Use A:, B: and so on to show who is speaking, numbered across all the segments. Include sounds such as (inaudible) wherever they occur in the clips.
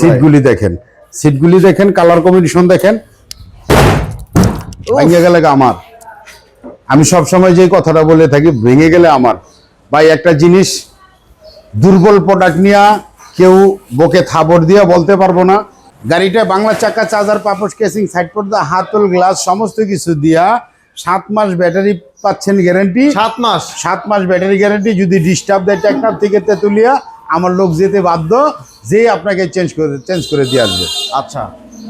A: সিটগুলি দেখেন। সিটগুলি দেখেন colour combination দেখেন। ভেঙে গেলে আমার। আমি সব সময় যে কথাটা বলে থাকি ভেঙে গেলে আমার। ভাই একটা জিনিস দুর্বল প্রোডাক্ট নিয়ে কেউ বকে থাবর দিয়া বলতে পারব না। গাড়িটা বাংলা চাকা চার্জার পাপস কেসিং সাইড পর্দা হাতল গ্লাস সমস্ত কিছু দিয়া সাত মাস ব্যাটারি পাচ্ছেন গ্যারান্টি
B: সাত মাস।
A: সাত মাস ব্যাটারি গ্যারান্টি যদি ডিস্টার্ব দেয় টেকনাফ থেকে তেতুলিয়া আমার লোক যেতে বাধ্য যে আপনাকে চেঞ্জ করে চেঞ্জ করে দিয়ে আসবে।
B: আচ্ছা।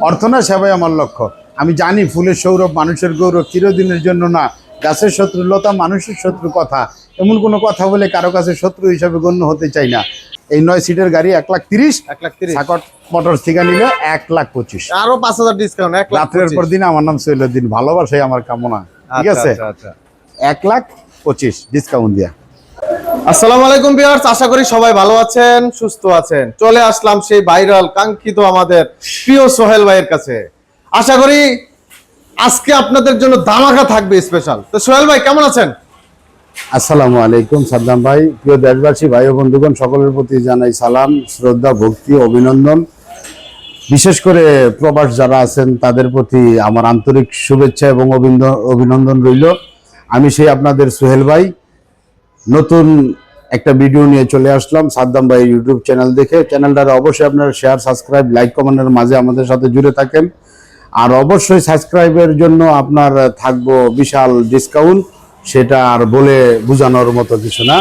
A: অর্থ না সেবাই আমার লক্ষ্য। আমি জানি ফুলের সৌরভ মানুষের গৌরব চিরদিনের জন্য না। গাছের শত্রু লতা মানুষের শত্রু কথা। এমন কোনো কথা বলে কারও কাছে শত্রু হিসাবে গণ্য হতে চাই না। এই নয় সিটের গাড়ি এক লাখ তিরিশ
B: এক লাখ তিরিশ।
A: মোটর থেকে নিলে এক লাখ পঁচিশ।
B: আরও পাঁচ হাজার ডিসকাউন্ট এক লাখ
A: রাত্রের পর দিন আমার নাম সৈল দিন ভালোবাসাই আমার কামনা। ঠিক
B: আচ্ছা,
A: আছে?
B: আচ্ছা, আচ্ছা।
A: এক লাখ পঁচিশ ডিসকাউন্ট দিয়া।
B: আসসালামু আলাইকুম ভিউয়ার্স, আশা করি সবাই ভালো আছেন, সুস্থ আছেন। চলে আসলাম সেই ভাইরাল, কাঙ্ক্ষিত আমাদের প্রিয় সোহেল ভাইয়ের কাছে। আশা করি আজকে আপনাদের জন্য দামাকা থাকবে স্পেশাল তো সোহেল ভাই, কেমন আছেন?
A: আসসালামু আলাইকুম সাদ্দাম ভাই, প্রিয় দেশবাসী, ভাই ও বন্ধুগণ, সকলের প্রতি জানাই সালাম, শ্রদ্ধা, ভক্তি, অভিনন্দন। বিশেষ করে প্রবাস যারা আছেন, তাদের প্রতি আমার আন্তরিক শুভেচ্ছা এবং অভিনন্দন অভিনন্দন রইল। আমি সেই আপনাদের সোহেল ভাই নতুন একটা ভিডিও নিয়ে চলে আসলাম। সাদ্দাম ভাই ইউটিউব চ্যানেল দেখে। চ্যানেলটার অবশ্যই আপনারা শেয়ার সাবস্ক্রাইব লাইক কমেন্টের মাঝে আমাদের সাথে জুড়ে থাকেন। আর অবশ্যই সাবস্ক্রাইবের জন্য আপনার থাকব বিশাল ডিসকাউন্ট সেটা আর বলে বোঝানোর মতো কিছু না।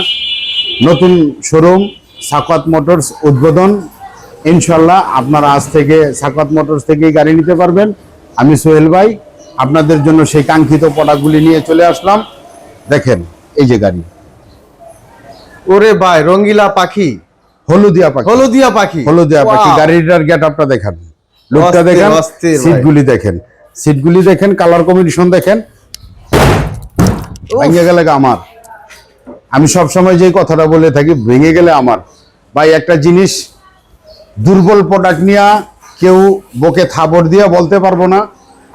A: নতুন শোরুম সাকাত মোটরস উদ্বোধন। ইনশাল্লাহ আপনারা আজ থেকে সাকাত মোটরস থেকেই গাড়ি নিতে পারবেন। আমি সোহেল ভাই, আপনাদের জন্য সেই কাঙ্ক্ষিত প্রোডাক্টগুলি নিয়ে চলে আসলাম। দেখেন, এই যে গাড়ি।
B: ওরে ভাই রঙ্গিলা পাখি।
A: হলুদিয়া পাখি।
B: হলুদিয়া পাখি?
A: হলুদিয়া পাখি। গাড়িটার গেট আপটা দেখেন। লুকটা দেখেন। সিটগুলি দেখেন। সিটগুলি দেখেন কালার কম্বিনেশন দেখেন। ভেঙে গেলে আমার। আমি সব সময় যে কথাটা বলে থাকি ভেঙে গেলে আমার। ভাই একটা জিনিস দুর্বল প্রোডাক্ট নিয়ে কেউ বকে থাবর দিয়ে বলতে পারব না।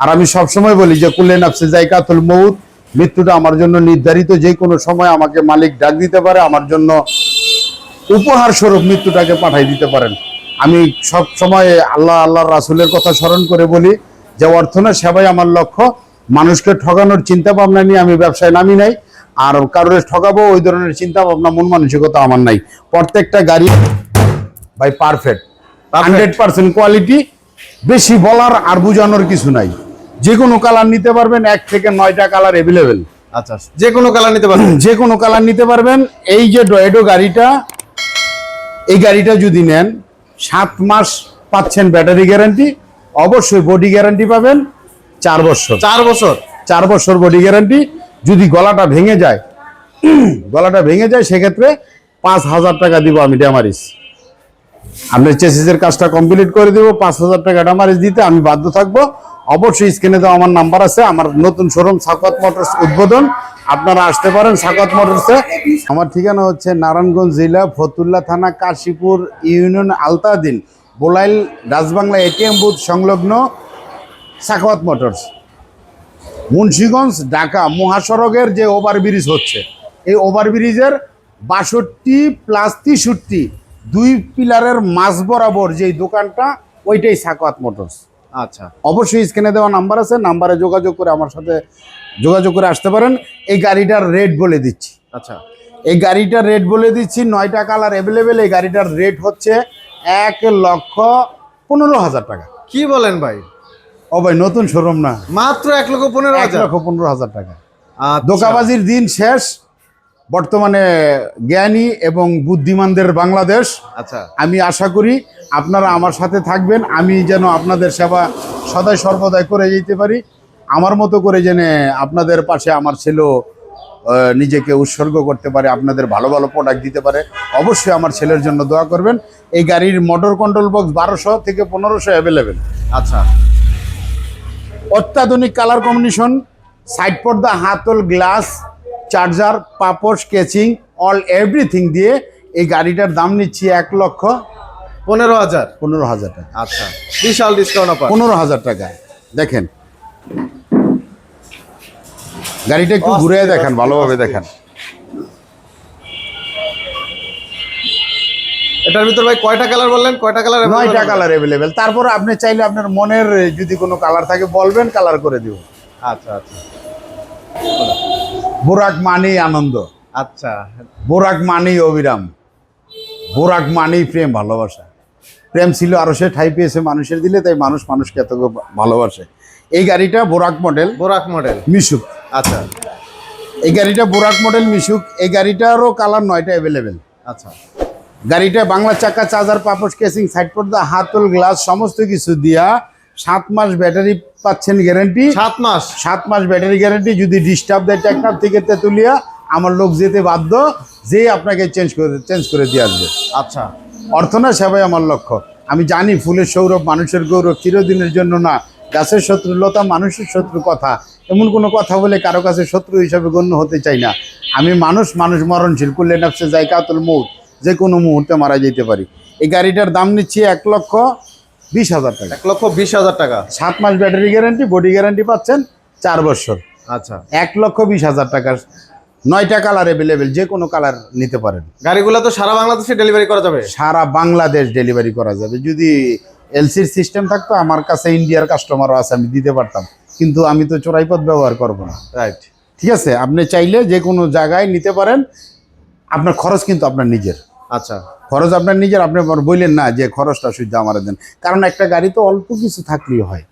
A: আর আমি সব সময় বলি যে কুলে নাফসে জায়গাতুল মৌত মৃত্যুটা আমার জন্য নির্ধারিত যে কোনো সময় আমাকে মালিক ডাক দিতে পারে আমার জন্য উপহার স্বরূপ মৃত্যুটাকে পাঠাই দিতে পারেন। আমি সব সময় আল্লাহ আল্লাহ রাসুলের কথা স্মরণ করে বলি যে অর্থ না সেবাই আমার লক্ষ্য। মানুষকে ঠকানোর চিন্তা ভাবনা নিয়ে আমি ব্যবসায় নামি নাই আর কারোর ঠকাবো ওই ধরনের চিন্তা ভাবনা মন মানসিকতা আমার নাই। প্রত্যেকটা গাড়ি ভাই পারফেক্ট হান্ড্রেড পার্সেন্ট কোয়ালিটি বেশি বলার আর বোঝানোর কিছু নাই। যে কোনো কালার নিতে পারবেন এক থেকে নয়টা কালার অ্যাভেলেবেল
B: আচ্ছা যে কোনো কালার নিতে পারবেন।
A: যে কোনো কালার নিতে পারবেন। এই যে ডয়েডো গাড়িটা এই গাড়িটা যদি নেন সাত মাস পাচ্ছেন ব্যাটারি গ্যারান্টি অবশ্যই বডি গ্যারান্টি পাবেন। চার বছর।
B: চার বছর?
A: চার বছর বডি গ্যারান্টি যদি গলাটা ভেঙে যায় (clears throat) গলাটা ভেঙে যায় সেক্ষেত্রে পাঁচ হাজার টাকা দিব আমি ড্যামারিস আপনার চেসিসের কাজটা কমপ্লিট করে দিব পাঁচ হাজার টাকা ড্যামারিস দিতে আমি বাধ্য থাকব। অবশ্যই স্ক্রিনে দেওয়া আমার নাম্বার আছে, আমার নতুন শোরুম সাকাত মোটরস উদ্বোধন। আপনারা আসতে পারেন সাকাত মোটরসে। আমার ঠিকানা হচ্ছে নারায়ণগঞ্জ জেলা, ফতুল্লা থানা, Kashipur union Altadin, Bolail Rajbangla ATM booth, সংলগ্ন সাকাত মোটরস। মুন্সীগঞ্জ, ঢাকা, মহাসড়কের যে ওভারব্রিজ হচ্ছে, এই ওভারব্রিজের বাষট্টি প্লাস তেষট্টি, দুই পিলারের মাঝ বরাবর যেই দোকানটা, ওইটাই সাকাত মোটরস।
B: আচ্ছা
A: অবশ্যই স্ক্রিনে দেওয়া নাম্বার আছে নাম্বারে যোগাযোগ করে আমার সাথে যোগাযোগ করে আসতে পারেন। এই গাড়িটার রেট বলে দিচ্ছি।
B: আচ্ছা।
A: এই গাড়িটার রেট বলে দিচ্ছি নয়টা কালার অ্যাভেলেবেল এই গাড়িটার রেট হচ্ছে এক লক্ষ পনেরো হাজার টাকা।
B: কি বলেন ভাই?
A: ও ভাই নতুন শোরুম না।
B: মাত্র এক লক্ষ পনেরো
A: এক লক্ষ পনেরো হাজার টাকা।
B: আচ্ছা।
A: দোকাবাজির দিন শেষ বর্তমানে জ্ঞানী এবং বুদ্ধিমানদের বাংলাদেশ।
B: আচ্ছা।
A: আমি আশা করি আপনারা আমার সাথে থাকবেন। আমি যেন আপনাদের সেবা সদাই সর্বদাই করে যেতে পারি। আমার মতো করে যেন আপনাদের পাশে আমার ছেলেও নিজেকে উৎসর্গ করতে পারে আপনাদের ভালো ভালো প্রোডাক্ট দিতে পারে অবশ্যই আমার ছেলের জন্য দোয়া করবেন। এই গাড়ির মোটর কন্ট্রোল বক্স বারোশো থেকে পনেরোশো অ্যাভেলেবেল
B: আচ্ছা।
A: অত্যাধুনিক কালার কম্বিনেশন সাইড পর্দা হাতল গ্লাস চার্জার পাপড় স্কেচিং অল এভরিথিং দিয়ে এই গাড়িটার দাম নিচ্ছি এক লক্ষ
B: পনেরো হাজার।
A: পনেরো হাজার টাকা।
B: আচ্ছা বিশাল ডিসকাউন্ট অফার
A: পনেরো হাজার টাকা। দেখেন। গাড়িটা একটু ঘুরে দেখেন ভালোভাবে দেখেন।
B: এটার ভিতর ভাই কয়টা কালার বললেন? কয়টা কালার
A: নয়টা কালার অ্যাভেলেবেল তারপর আপনি চাইলে আপনার মনের যদি কোনো কালার থাকে বলবেন কালার করে দিব।
B: আচ্ছা আচ্ছা।
A: বোরাক মানেই আনন্দ।
B: আচ্ছা।
A: বোরাক মানেই অবিরাম। বোরাক মানেই প্রেম ভালোবাসা। প্রেম ছিল আরও সে ঠাই পেয়েছে মানুষের দিলে তাই মানুষ মানুষকে এত ভালোবাসে। এই গাড়িটা বোরাক মডেল।
B: বোরাক মডেল।
A: মিশুক।
B: আচ্ছা।
A: এই গাড়িটা বোরাক মডেল মিশুক। এই গাড়িটারও কালার নয়টা অ্যাভেলেবেল
B: আচ্ছা।
A: গাড়িটা বাংলা চাকা চার্জার পাপস কেসিং সাইড পর্দা হাতল গ্লাস সমস্ত কিছু দিয়া সাত মাস ব্যাটারি পাচ্ছেন গ্যারান্টি
B: সাত মাস।
A: সাত মাস ব্যাটারি গ্যারান্টি যদি ডিস্টার্ব দেয় টেকনাফ থেকে তেতুলিয়া আমার লোক যেতে বাধ্য যে আপনাকে চেঞ্জ করে চেঞ্জ করে দিয়ে আসবে।
B: আচ্ছা।
A: অর্থ না সেবাই আমার লক্ষ্য। আমি জানি ফুলের সৌরভ মানুষের গৌরব চিরদিনের জন্য না। গাছের শত্রু লতা মানুষের শত্রু কথা। এমন কোনো কথা বলে কারও কাছে শত্রু হিসাবে গণ্য হতে চাই না। আমি মানুষ মানুষ মরণশীল। কুল্লে নাফসে যাই কাতুল মৌত যে কোনো মুহূর্তে মারা যেতে পারি। এই গাড়িটার দাম নিচ্ছি এক লক্ষ বিশ হাজার টাকা।
B: এক লক্ষ বিশ হাজার টাকা।
A: সাত মাস ব্যাটারি গ্যারান্টি বডি গ্যারান্টি পাচ্ছেন চার বছর।
B: আচ্ছা।
A: এক লক্ষ বিশ হাজার টাকার নয়টা কালার অ্যাভেলেবেল যে কোনো কালার নিতে পারেন।
B: গাড়িগুলো তো সারা বাংলাদেশে ডেলিভারি করা যাবে।
A: সারা বাংলাদেশ ডেলিভারি করা যাবে। যদি এলসির সিস্টেম থাকতো আমার কাছে ইন্ডিয়ার কাস্টমারও আছে আমি দিতে পারতাম। কিন্তু আমি তো চোরাইপথ ব্যবহার করব না।
B: রাইট
A: ঠিক আছে? আপনি চাইলে যে কোনো জায়গায় নিতে পারেন। আপনার খরচ কিন্তু আপনার নিজের।
B: আচ্ছা
A: খরচ আপনার নিজের আপনি বললেন না যে খরচটা শুদ্ধ আমার দেন। কারণ একটা গাড়ি তো অল্প কিছু থাকলেই হয়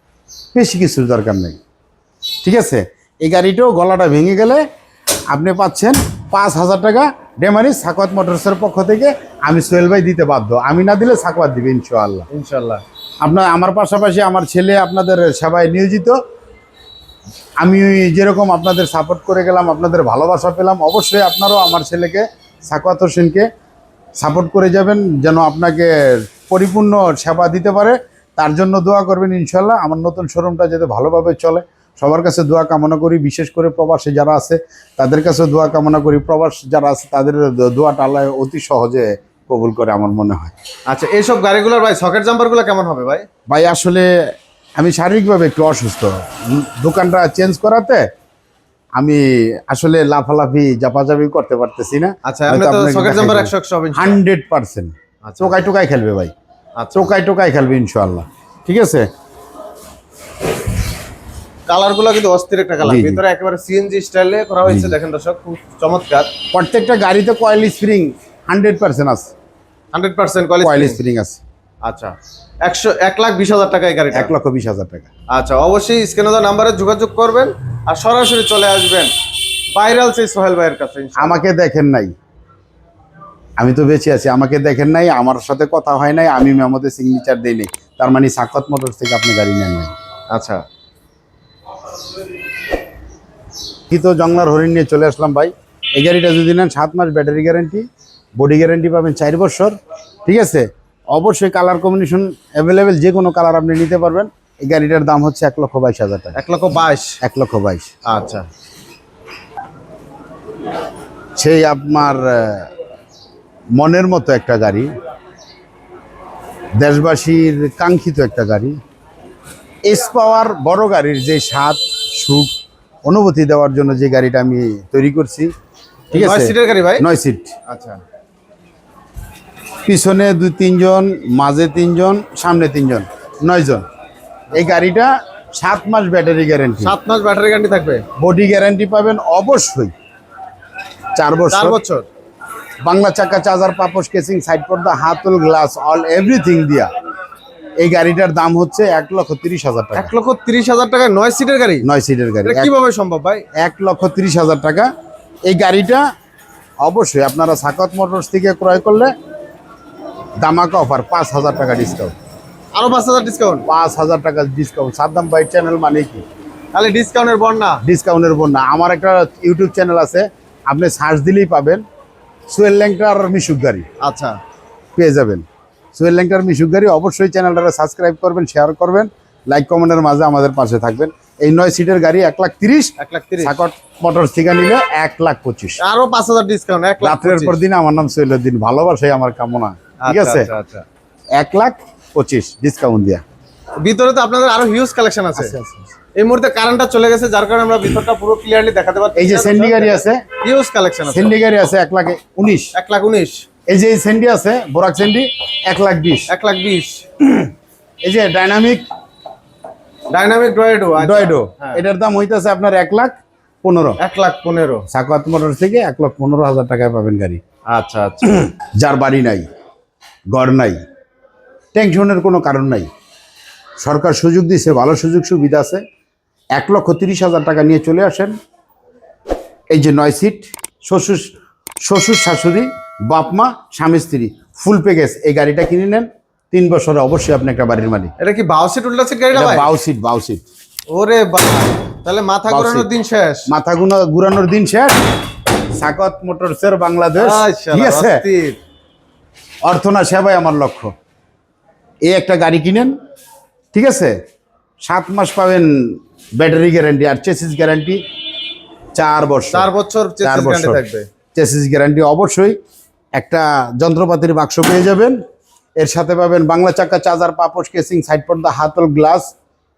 A: বেশি কিছুর দরকার নেই। ঠিক আছে? এই গাড়িটাও গলাটা ভেঙে গেলে আপনি পাচ্ছেন পাঁচ হাজার টাকা ডেমারি সাকওয়াত মোটরসের পক্ষ থেকে আমি সোহেল ভাই দিতে বাধ্য। আমি না দিলে সাকওয়াত দিবে ইনশাআল্লাহ।
B: ইনশাল্লাহ
A: আপনার আমার পাশাপাশি আমার ছেলে আপনাদের সেবায় নিয়োজিত। আমি যেরকম আপনাদের সাপোর্ট করে গেলাম আপনাদের ভালোবাসা পেলাম অবশ্যই আপনারাও আমার ছেলেকে সাকওয়াত হোসেনকে সাপোর্ট করে যাবেন যেন আপনাকে পরিপূর্ণ সেবা দিতে পারে। তার জন্য দোয়া করবেন ইনশাল্লাহ আমার নতুন শোরুমটা যাতে ভালোভাবে চলে। সবার কাছে দোয়া কামনা করি বিশেষ করে প্রবাসে যারা আছে তাদের কাছে দোয়া কামনা করি। প্রবাস যারা আছে তাদের দোয়াটা আল্লাহ অতি সহজে কবুল করে আমার মনে হয়।
B: আচ্ছা এইসব গাড়িগুলোর ভাই সকেট জাম্পারগুলো কেমন হবে ভাই?
A: ভাই আসলে আমি শারীরিকভাবে একটু অসুস্থ। দোকানটা চেঞ্জ করাতে আমি আসলে লাফালাফি জাপাজাপি করতে পারতেছি না।
B: আচ্ছা।
A: Hundred percent.
B: আচ্ছা।
A: চোকাই টোকাই খেলবে ভাই।
B: আচ্ছা।
A: চোকাই টোকাই খেলবে ইনশাল্লাহ ঠিক আছে?
B: কালারগুলো কিন্তু অস্থির একটা কালার। ভিতরে একেবারে সিএনজি স্টাইলে করা হয়েছে দেখেন দর্শক খুব চমৎকার।
A: প্রত্যেকটা গাড়িতে কয়েল স্প্রিং হান্ড্রেড পার্সেন্ট আছে।
B: হান্ড্রেড পার্সেন্ট
A: কয়েল স্প্রিং আছে।
B: আচ্ছা একশো এক লাখ বিশ হাজার টাকা এই গাড়িটা?
A: এক লক্ষ বিশ হাজার টাকা।
B: আচ্ছা অবশ্যই স্ক্রিনে দেওয়া নাম্বারে যোগাযোগ করবেন আর সরাসরি চলে আসবেন ভাইরাল সেই সোহেল ভাইয়ের কাছে
A: আমাকে দেখেন নাই। আমি তো বেঁচে আছি আমাকে দেখেন নাই আমার সাথে কথা হয় নাই আমি মেমোতে সিগনেচার দিই নাই। তার মানে সাক্ষাৎ মোটরস থেকে আপনি গাড়ি নেন নাই।
B: আচ্ছা।
A: কি তো জংলার হরিণ নিয়ে চলে আসলাম ভাই। এই গাড়িটা যদি নেন সাত মাস ব্যাটারি গ্যারান্টি বডি গ্যারান্টি পাবেন চার বছর ঠিক আছে? অবশ্যই কালার কম্বিনেশন অ্যাভেলেবেল যে কোনো কালার আপনি নিতে পারবেন। এই গাড়িটার দাম হচ্ছে এক লক্ষ বাইশ হাজার টাকা।
B: এক লক্ষ বাইশ?
A: এক লক্ষ বাইশ।
B: আচ্ছা।
A: সেই আপনার মনের মতো একটা গাড়ি। দেশবাসীর কাঙ্ক্ষিত একটা গাড়ি। এস পাওয়ার বড় গাড়ির যে স্বাদ সুখ অনুভূতি দেওয়ার জন্য যে গাড়িটা আমি তৈরি করছি। ঠিক আছে?
B: সিটের গাড়ি ভাই?
A: নয় সিট
B: আচ্ছা।
A: পিছনে দুই তিনজন মাঝে তিনজন সামনে তিনজন নয় জন এই গাড়িটা সাত মাস ব্যাটারি গ্যারান্টি।
B: সাত মাস ব্যাটারি গ্যারান্টি থাকবে?
A: বডি গ্যারান্টি পাবেন অবশ্যই। চার
B: চার
A: বছর।
B: বছর
A: বাংলা চাকা চার্জার পাপস কেসিং সাইড পর্দা হাতল গ্লাস অল এভরিথিং দিয়া। এই গাড়িটার দাম হচ্ছে এক লক্ষ তিরিশ হাজার টাকা।
B: এক লক্ষ তিরিশ হাজার টাকা নয় সিটের গাড়ি?
A: নয় সিটের গাড়ি।
B: কীভাবে সম্ভব ভাই?
A: এক লক্ষ তিরিশ হাজার টাকা। এই গাড়িটা অবশ্যই আপনারা সাকত মোটরস থেকে ক্রয় করলে দামাকা অফার পাঁচ হাজার টাকা ডিসকাউন্ট
B: আরও পাঁচ হাজার ডিসকাউন্ট
A: পাঁচ হাজার টাকা ডিসকাউন্ট সাদ্দাম বাইক চ্যানেল মানে কি?
B: তাহলে ডিসকাউন্টের বন্যা।
A: ডিসকাউন্টের বন্যা। আমার একটা ইউটিউব চ্যানেল আছে আপনি সার্চ দিলেই পাবেন। সুয়েল ল্যাংটার মিশুক গাড়ি।
B: আচ্ছা।
A: পেয়ে যাবেন। সুয়েল ল্যাংটার মিশুক গাড়ি অবশ্যই চ্যানেলটা সাবস্ক্রাইব করবেন শেয়ার করবেন। লাইক কমেন্টের মাঝে আমাদের পাশে থাকবেন। এই নয় সিটের গাড়ি এক লাখ তিরিশ।
B: এক লাখ তিরিশ।
A: সাকট মোটর থেকে নিলে এক লাখ পঁচিশ।
B: আরও পাঁচ হাজার ডিসকাউন্ট এক লাখ
A: রাত্রের পর দিন আমার নাম সৈলুদ্দিন ভালোবাসাই আমার কামনা। ঠিক
B: আচ্ছা,
A: আছে?
B: আচ্ছা, আচ্ছা।
A: এক লাখ পঁচিশ ডিসকাউন্ট দিয়া।
B: ভিতরে তো আপনাদের আরও হিউজ কালেকশন আছে। এই মুহূর্তে কারেন্টটা চলে গেছে যার কারণে আমরা ভিতরটা পুরো ক্লিয়ারলি দেখাতে পারছি
A: এই যে সেন্ডি গাড়ি আছে।
B: হিউজ কালেকশন আছে।
A: সেন্ডি গাড়ি আছে এক লাখ উনিশ।
B: এক লাখ উনিশ।
A: এই যে সেন্ডি আছে বোরাক সেন্ডি এক লাখ বিশ।
B: এক লাখ বিশ।
A: এই যে ডাইনামিক
B: ডাইনামিক ড্রয়েডো হ্যাঁ।
A: এটার দাম হইতেছে আপনার এক লাখ পনেরো।
B: এক লাখ পনেরো।
A: সাকাত মোটর থেকে এক লাখ পনেরো হাজার টাকায় পাবেন গাড়ি।
B: আচ্ছা আচ্ছা।
A: যার বাড়ি নাই। ঘর নাই। টেনশনের কোনো কারণ নাই। সরকার সুযোগ দিছে ভালো সুযোগ সুবিধা আছে। এক লক্ষ তিরিশ হাজার টাকা নিয়ে চলে আসেন। এই যে নয় সিট শ্বশুর শ্বশুর শাশুড়ি বাপ মা স্বামী স্ত্রী ফুল প্যাকেজ এই গাড়িটা কিনে নেন। তিন বছরে অবশ্যই আপনি একটা বাড়ির মালিক।
B: এটা কি বাউ সিট উল্টা সিট গাড়িটা
A: বাউ সিট বাউ সিট।
B: ওরে ভাই তাহলে মাথা ঘুরানোর দিন শেষ।
A: মাথা ঘুরানোর দিন শেষ। সাকত মোটরসের বাংলাদেশ। ঠিক আছে। অর্থনা সেবাই আমার লক্ষ্য। এই একটা গাড়ি কিনেন ঠিক আছে? সাত মাস পাবেন ব্যাটারি গ্যারান্টি আর চেসিস গ্যারান্টি চার বছর।
B: চার বছর
A: চার বছর।
B: থাকবে।
A: চেসিস গ্যারান্টি অবশ্যই একটা যন্ত্রপাতির বাক্স পেয়ে যাবেন। এর সাথে পাবেন বাংলা চাকা চার্জার পাপোশ কেসিং সাইড পর্দা হাতল গ্লাস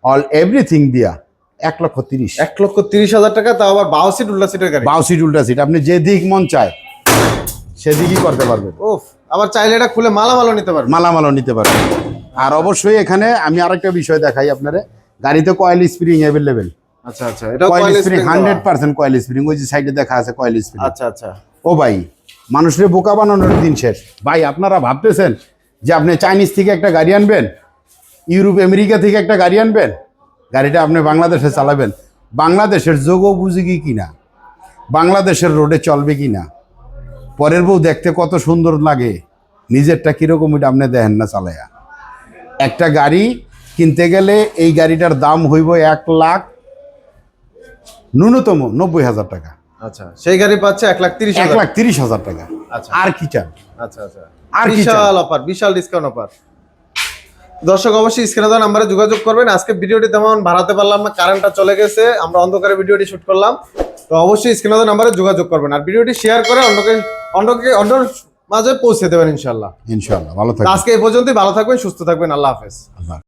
A: অল এভরিথিং দিয়া এক লক্ষ তিরিশ।
B: এক লক্ষ তিরিশ হাজার টাকা তাও আবার বাউ সিট উল্টা সিটের গাড়ি।
A: বাউ সিট উল্টা সিট আপনি যে দিক মন চায়। সেদিকই করতে পারবেন
B: ওফ আবার চাইলে এটা খুলে মালামালও নিতে পারবে।
A: মালামালও নিতে পারবেন আর অবশ্যই এখানে আমি আরেকটা বিষয় দেখাই আপনারে। গাড়িতে কয়েল স্প্রিং অ্যাভেলেবেল
B: আচ্ছা আচ্ছা এটা
A: coil spring hundred percent coil spring ওই যে সাইডে দেখা আছে কয়েল স্প্রিং
B: আচ্ছা আচ্ছা।
A: ও ভাই মানুষের বোকা বানানোর দিন শেষ। ভাই আপনারা ভাবতেছেন যে আপনি চাইনিজ থেকে একটা গাড়ি আনবেন? ইউরোপ আমেরিকা থেকে একটা গাড়ি আনবেন? গাড়িটা আপনি বাংলাদেশে চালাবেন। বাংলাদেশের যোগ বুঝি কি না বাংলাদেশের রোডে চলবে কি না পরের বউ দেখতে কত সুন্দর লাগে। নিজেরটা কীরকম এটা আপনি দেখেন না চালায়া। একটা গাড়ি কিনতে গেলে এই গাড়িটার দাম হইব এক লাখ ন্যূনতম নব্বই হাজার টাকা।
B: আচ্ছা সেই গাড়ি পাচ্ছে এক লাখ তিরিশ
A: এক লাখ তিরিশ হাজার টাকা।
B: আচ্ছা।
A: আর কি চান?
B: আচ্ছা আচ্ছা।
A: আর
B: বিশাল অফার বিশাল ডিসকাউন্ট অফার। দর্শক অবশ্যই স্ক্রিনে দেওয়া নাম্বারে যোগাযোগ করবেন। আজকে ভিডিওটি তেমন বাড়াতে পারলাম না কারেন্টটা চলে গেছে। আমরা অন্ধকারে ভিডিওটি শুট করলাম। তো অবশ্যই স্ক্রিনে নাম্বারে যোগাযোগ করবেন। আর ভিডিওটি শেয়ার করে অন্যকে অন্যকে অন্য মাঝে পৌঁছে দেবেন ইনশাল্লাহ।
A: ইনশাল্লাহ ভালো থাকবেন।
B: আজকে এই পর্যন্তই ভালো থাকবেন সুস্থ থাকবেন আল্লাহ হাফেজ।
A: আল্লাহ